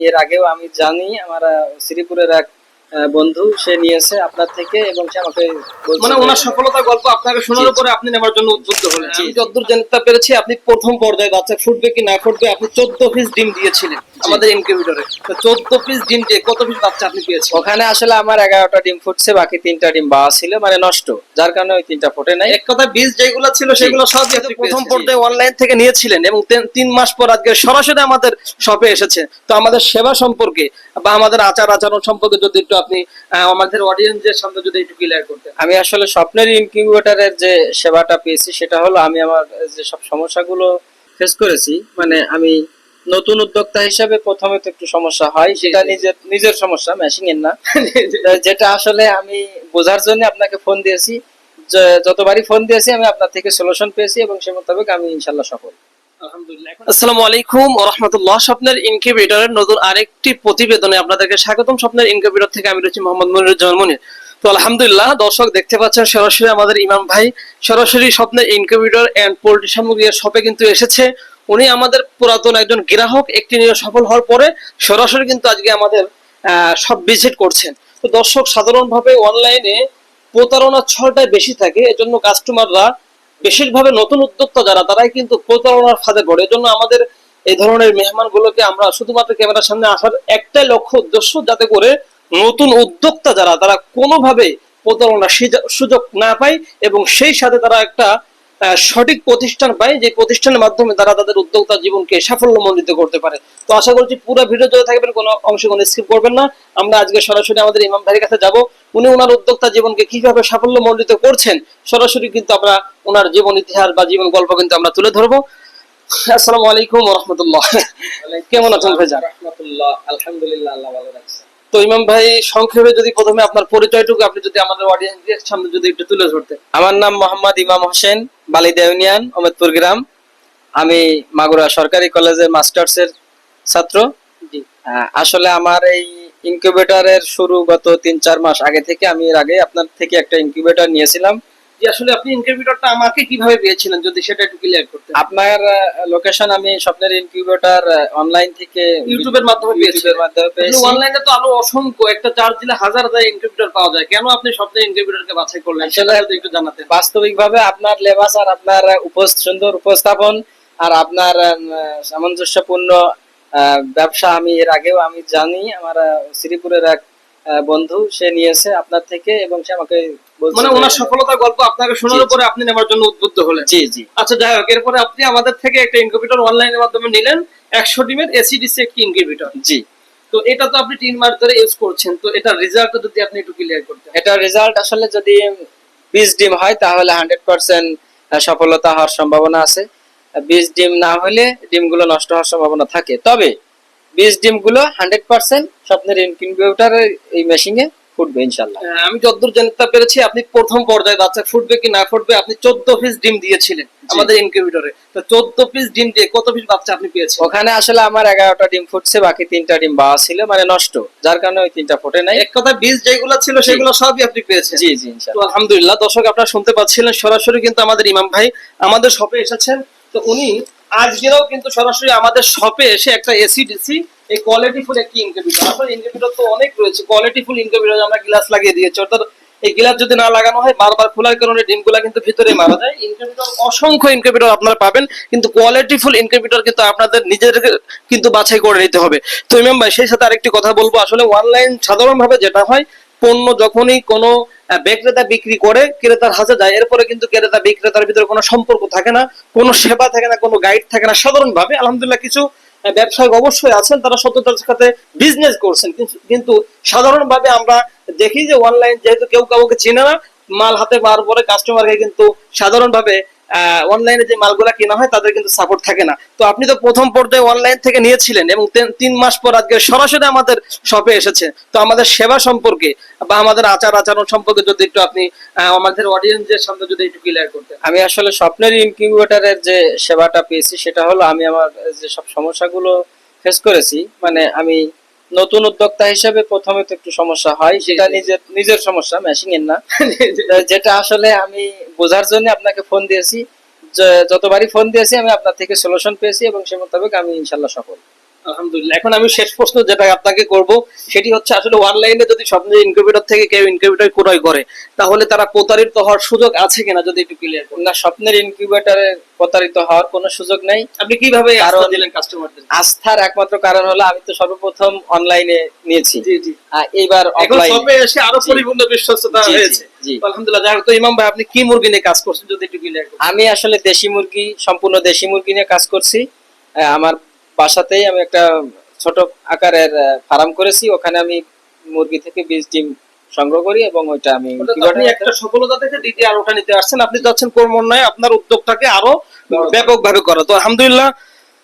এর আগেও আমি জানি আমার আহ, শ্রীপুরের এক আহ, বন্ধু সে নিয়েছে আপনার থেকে এবং সে আমাকে মানে ওনার সফলতার গল্প আপনাকে শোনার। পরে আপনি নেওয়ার জন্য উদ্বুদ্ধ হলেন। আমি যতদূর জানতে পেরেছি আপনি প্রথম পর্যায়ে বাচ্চা ফুটবে কি না ফুটবে আপনি চোদ্দ পিস ডিম দিয়েছিলেন। আমাদের ইনকিউবেটরে তো চোদ্দ পিস ডিম দিয়ে কত পিস বাচ্চা আপনি পেয়েছেন? ওখানে আসলে আমার এগারোটা ডিম ফুটছে বাকি তিনটা ডিম বাওয়া ছিল মানে নষ্ট। যার কারণে ওই তিনটা ফুটে নাই। এক কথা বীজ যেগুলো ছিল সেগুলো আপনি প্রথম পর্যায়ে অনলাইন থেকে নিয়েছিলেন এবং তিন- মাস পর আজকে সরাসরি আমাদের শপে এসেছে। তো আমাদের সেবা সম্পর্কে বা আমাদের আচার আচরণ সম্পর্কে যদি একটু আপনি আমাদের অডিয়েন্সের সামনে যদি একটু ক্লিয়ার করতেন। আমি আসলে স্বপ্নের ইনকিউবেটরের যে সেবাটা পেয়েছি সেটা হলো আমি আমার যে সব সমস্যাগুলো ফেস করেছি মানে আমি নতুন উদ্যোক্তা হিসেবে প্রথমে তো একটু সমস্যা হয় সেটা নিজের নিজের সমস্যা মেশিং এর না। যেটা আসলে আমি বোঝার জন্য আপনাকে ফোন দিয়েছি। যতবারই ফোন দিয়েছি আমি আপনার থেকে সলিউশন পেয়েছি এবং সে মোতাবেক আমি ইনশাল্লাহ সফল। আসসালামু আলাইকুম রাহমাতুল্লাহ। স্বপ্নের ইনকিউবেটরের নতুন আরেকটি প্রতিবেদনে আপনাদেরকে স্বাগতম। স্বপ্নের ইনকিউবেটর থেকে আমি রয়েছি মোহাম্মদ মনিরুজ্জামান মনির। তো আলহামদুলিল্লাহ দর্শক দেখতে পাচ্ছেন সরাসরি আমাদের ইমাম ভাই সরাসরি স্বপ্নের ইনকিউবেটর এন্ড পোল্ট্রি সামগ্রী শপে কিন্তু এসেছে। উনি আমাদের পুরাতন একজন গ্রাহক, একটি নিয়ে সফল হওয়ার পরে সরাসরি কিন্তু আজকে আমাদের সব ভিজিট করছেন। তো দর্শক, সাধারণভাবে অনলাইনে প্রতারণার ছড়টাই বেশি থাকে, এজন্য কাস্টমাররা বেশিরভাবে নতুন উদ্যোক্তা যারা, তারাই কিন্তু প্রতারণার ফাঁদে পড়ে। এজন্য আমাদের এই ধরনের মেহমানগুলোকে আমরা শুধুমাত্র ক্যামেরার সামনে আসার একটাই লক্ষ্য, উদ্দেশ্য, যাতে করে নতুন উদ্যোক্তা যারা, তারা কোনোভাবে প্রতারণার সুযোগ না পায় এবং সেই সাথে তারা একটা সঠিক প্রতিষ্ঠান পায় যে প্রতিষ্ঠানের মাধ্যমে তারা তাদের উদ্যোক্তা জীবনকে সাফল্যমণ্ডিত করতে পারে। তো আশা করছি পুরো ভিডিও যদি থাকবেন কোনো অংশ কোনো স্কিপ করবেন না। আমরা আজকে সরাসরি আমাদের ইমাম ভাইয়ের কাছে যাব। উনি ওনার উদ্যোক্তা জীবনকে কীভাবে সাফল্যমণ্ডিত করছেন সরাসরি কিন্তু আমরা ওনার জীবন ইতিহাস বা জীবন গল্প কিন্তু আমরা তুলে ধরবো। আসসালামু আলাইকুম রহমতুল্লাহ। কেমন আছেন ভাইজান? রহমতুল্লাহ। আলহামদুলিল্লাহ আল্লাহ ভালো রাখছে। তো ইমাম ভাই সংক্ষেপে যদি প্রথমে আপনার পরিচয়টুকু আপনি যদি আমাদের অডিয়েন্সের সামনে যদি একটু তুলে ধরতেন আমার নাম মোহাম্মদ ইমাম হোসেন বালিদা ইউনিয়ন গ্রাম। আমি মাগুরা সরকারি কলেজের মাস্টার্সের ছাত্র। জি। আসলে আমার এই ইনকিউবেটরের শুরু গত তিন চার মাস আগে থেকে আমি এর আগে আপনার থেকে একটা ইনকিউবেটর নিয়েছিলাম। যে আসলে আপনি ইনকিউবেটরটা আমাকে কীভাবে পেয়েছিলেন যদি সেটা একটু ক্লিয়ার করতেন আপনার লোকেশন আমি স্বপ্নের ইনকিউবেটর অনলাইন থেকে ইউটিউবের মাধ্যমে ইউটিউবের মাধ্যমে পেয়েছি। অনলাইনে তো আরও অসংখ্য একটা চার্জ দিলে হাজার হাজার ইনকিউবেটর পাওয়া যায়। কেন আপনি স্বপ্নের ইনকিউবেটরকে বাছাই করলেন? সেটা একটু জানাতেন। বাস্তবিকভাবে আপনার লেবাস আর আপনার সুন্দর উপস্থাপন আর আপনার সামঞ্জস্যপূর্ণ ব্যবসা আমি এর আগেও আমি জানি। আমার শ্রীপুরের এক বন্ধু সে নিয়েছে আপনার থেকে এবং সে আমাকে মানে ওনার সফলতার গল্প আপনাকে শোনার। পরে আপনি নেওয়ার জন্য উদ্বুদ্ধ হলেন। জি জি। আচ্ছা যাই হোক এরপরে আপনি আমাদের থেকে একটা ইনকিউবেটর অনলাইনের মাধ্যমে নিলেন। একশো ডিমের এসিডিসি একটি ইনকিউবেটর জি। তো এটা তো আপনি তিন মাস ধরে ইউজ করছেন। তো এটার রেজাল্টটা যদি আপনি একটু ক্লিয়ার করতেন এটা রেজাল্ট আসলে যদি বিশ ডিম হয় তাহলে হান্ড্রেড পার্সেন্ট সফলতা হওয়ার সম্ভাবনা আছে। বিশ ডিম না হলে ডিমগুলো নষ্ট হওয়ার সম্ভাবনা থাকে। তবে বিশ ডিমগুলো হান্ড্রেড পার্সেন্ট স্বপ্নের ইনকিউবেটরের এই মেশিনে ফুটবে ইনশাল্লাহ আমি যতদূর জানতে পেরেছি আপনি প্রথম পর্যায়ে বাচ্চা ফুটবে কি না ফুটবে আপনি চোদ্দ পিস ডিম দিয়েছিলেন আমাদের ইনকিউবেটরে তো চোদ্দ পিস ডিম দিয়ে কত পিস বাচ্চা আপনি পেয়েছেন? ওখানে আসলে আমার এগারোটা ডিম ফুটছে বাকি তিনটা ডিম বাওয়া ছিল মানে নষ্ট। যার কারণে ওই তিনটা ফুটে নাই। এক কথা বীজ যেগুলো ছিল সেগুলো সবই আপনি পেয়েছেন। জি জি তো আলহামদুলিল্লাহ দর্শক আপনারা শুনতে পাচ্ছিলেন সরাসরি কিন্তু আমাদের ইমাম ভাই আমাদের শপে এসেছেন। তো উনি আজকেও কিন্তু সরাসরি আমাদের শপে এসে একটা এসি ডিসি এই কোয়ালিটি ফুল একটি ইনকিউবেটর আসলে ইনকিউবেটর তো অনেক রয়েছে। কোয়ালিটি ফুল ইনকিউবেটর আমরা গ্লাস লাগিয়ে দিয়েছি। অর্থাৎ এই গ্লাস যদি না লাগানো হয়, বারবার খোলার কারণে ডিমগুলা কিন্তু ভিতরে মারা যায়। ইনকিউবেটর অসংখ্য ইনকিউবেটর আপনারা পাবেন, কিন্তু কোয়ালিটি ফুল ইনকিউবেটর কিন্তু আপনাদের নিজেদেরকে কিন্তু বাছাই করে নিতে হবে। তো ইমাম ভাই, সেই সাথে আরেকটি কথা বলব। আসলে অনলাইন সাধারণভাবে যেটা হয় পণ্য যখনই কোনো বিক্রেতা বিক্রি করে ক্রেতার হাতে যায় এরপরে কিন্তু ক্রেতা বিক্রেতার ভিতরে কোনো সম্পর্ক থাকে না কোনো সেবা থাকে না কোনো গাইড থাকে না। সাধারণভাবে আলহামদুলিল্লাহ কিছু আহ, ব্যবসায়িক অবশ্যই আছেন তারা সত্যতার সাথে বিজনেস করছেন। কিন্তু- কিন্তু সাধারণভাবে আমরা দেখি যে অনলাইন যেহেতু কেউ কাউকে চেনে না মাল হাতে পাওয়ার পরে কাস্টমারকে কিন্তু সাধারণভাবে অনলাইনে যে মালগুলা কেনা হয়, তাদের কিন্তু সাপোর্ট থাকে না। তো আপনি তো প্রথম পর্যায়ে অনলাইন থেকে নিয়েছিলেন এবং তিন- মাস পর আজকে সরাসরি আমাদের শপে এসেছে। তো আমাদের সেবা সম্পর্কে বা আমাদের আচার আচরণ সম্পর্কে যদি একটু আপনি আমাদের অডিয়েন্সের সামনে যদি একটু ক্লিয়ার করতে। আমি আসলে স্বপ্নের ইনকিউবেটরের যে সেবাটা পেয়েছি, সেটা হলো আমি আমার যে সব সমস্যাগুলো ফেস করেছি মানে আমি নতুন উদ্যোক্তা হিসেবে প্রথমে তো একটু সমস্যা হয় সেটা নিজের নিজের সমস্যা মেশিং এর না যেটা আসলে আমি বোঝার জন্য আপনাকে ফোন দিয়েছি যতবারই ফোন দিয়েছি আমি আপনার থেকে সলিউশন পেয়েছি এবং সে মোতাবেক আমি ইনশাল্লাহ সফল। আলহামদুলিল্লাহ। এখন আমি শেষ প্রশ্ন যেটা আপনাকে করব সেটি হচ্ছে আসলে অনলাইনে যদি স্বপ্নের ইনকিউবেটর থেকে কেউ ইনকিউবেটর ক্রয় করে তাহলে তারা প্রতারিত হওয়ার সুযোগ আছে কিনা যদি একটু ক্লিয়ার করেন? না স্বপ্নের ইনকিউবেটরে প্রতারিত হওয়ার কোনো সুযোগ নাই। আপনি কীভাবে আরও দিলেন কাস্টমারদের আস্থার একমাত্র কারণ হলো আমি তো সর্বপ্রথম অনলাইনে নিয়েছি। জি জি। এইবার সবে এসে আরও পরিপূর্ণ বিশ্বস্ততা হয়েছে। জি। আলহামদুলিল্লাহ। যাই তো ইমাম ভাই আপনি কি মুরগি নিয়ে কাজ করছেন যদি একটু ক্লিয়ার করেন আমি আসলে দেশি মুরগি সম্পূর্ণ দেশি মুরগি নিয়ে কাজ করছি। আমার বাসাতেই আমি একটা ছোট আকারের ফার্ম করেছি। ওখানে আমি মুরগি থেকে বীজ ডিম সংগ্রহ করি এবং ওইটা আমি একটা সফলতা থেকে দ্বিতীয় আলোটা নিতে আসছেন। আপনি যাচ্ছেন কর্মন্বয়ে আপনার উদ্যোগটাকে আরও ব্যাপকভাবে করা। তো আলহামদুলিল্লাহ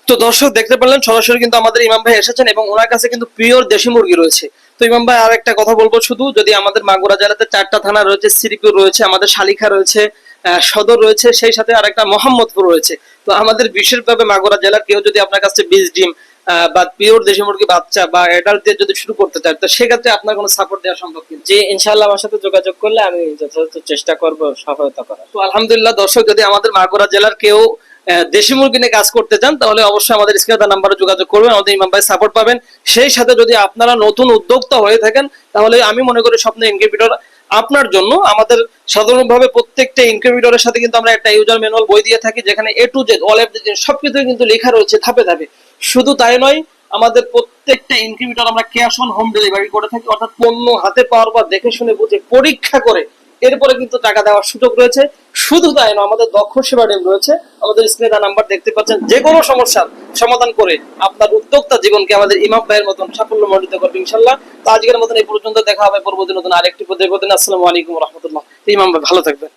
তো দর্শক দেখতে পারলেন সরাসরি কিন্তু আমাদের ইমাম ভাই এসেছেন এবং ওনার কাছে কিন্তু পিওর দেশি মুরগি রয়েছে। তো ইমাম ভাই আর একটা কথা বলব শুধু যদি আমাদের মাগুরা জেলাতে চারটা থানা রয়েছে শ্রীপুর রয়েছে আমাদের শালিখা রয়েছে সদর রয়েছে সেই সাথে আর একটা মোহাম্মদপুর রয়েছে। তো আমাদের বিশেষভাবে মাগুরা জেলার কেউ যদি আপনার কাছে বীজ ডিম বা পিওর দেশি মুরগি বাচ্চা বা অ্যাডাল্ট দিয়ে যদি শুরু করতে চায় তো সেক্ষেত্রে আপনার কোনো সাপোর্ট দেওয়া সম্ভব কিনা যে ইনশাল্লাহ আমার সাথে যোগাযোগ করলে আমি যথাযথ চেষ্টা করব সহায়তা করার। তো আলহামদুলিল্লাহ দর্শক যদি আমাদের মাগুরা জেলার কেউ দেশি মুরগি নিয়ে কাজ করতে চান তাহলে অবশ্যই আমাদের স্ক্রিনে নাম্বারে যোগাযোগ করবেন আমাদের ইমাম ভাই সাপোর্ট পাবেন। সেই সাথে যদি আপনারা নতুন উদ্যোক্তা হয়ে থাকেন তাহলে আমি মনে করি স্বপ্ন ইনকিউবেটর আপনার জন্য। আমাদের সাধারণভাবে প্রত্যেকটা ইনকিউবেটরের সাথে কিন্তু আমরা একটা ইউজার ম্যানুয়াল বই দিয়ে থাকি, যেখানে A to Z all everything সবকিছু কিন্তু লেখা রয়েছে ধাপে ধাপে। শুধু তাই নয়, আমাদের প্রত্যেকটা ইনকিউবেটর আমরা ক্যাশ অন হোম ডেলিভারি করে থাকি, অর্থাৎ পণ্য হাতে পাওয়ার পর দেখে শুনে বুঝে, পরীক্ষা করে এরপরে কিন্তু টাকা দেওয়ার সুযোগ রয়েছে। শুধু তাই নয়, আমাদের দক্ষ সেবা ডেম রয়েছে। আমাদের স্ক্রিনে নাম্বার দেখতে পাচ্ছেন। যে কোনো সমস্যার সমাধান করে আপনার উদ্যোক্তা জীবনকে আমাদের ইমাম ভাইয়ের মতন সাফল্য মণ্ডিত করবে ইনশাল্লাহ। তো আজকের মতন এই পর্যন্ত দেখা হবে। পরবর্তী নতুন আরেকটি প্রতিবেদন আসসালামু আলাইকুম রহমতুল্লাহ। ইমাম ভাই, ভালো থাকবেন।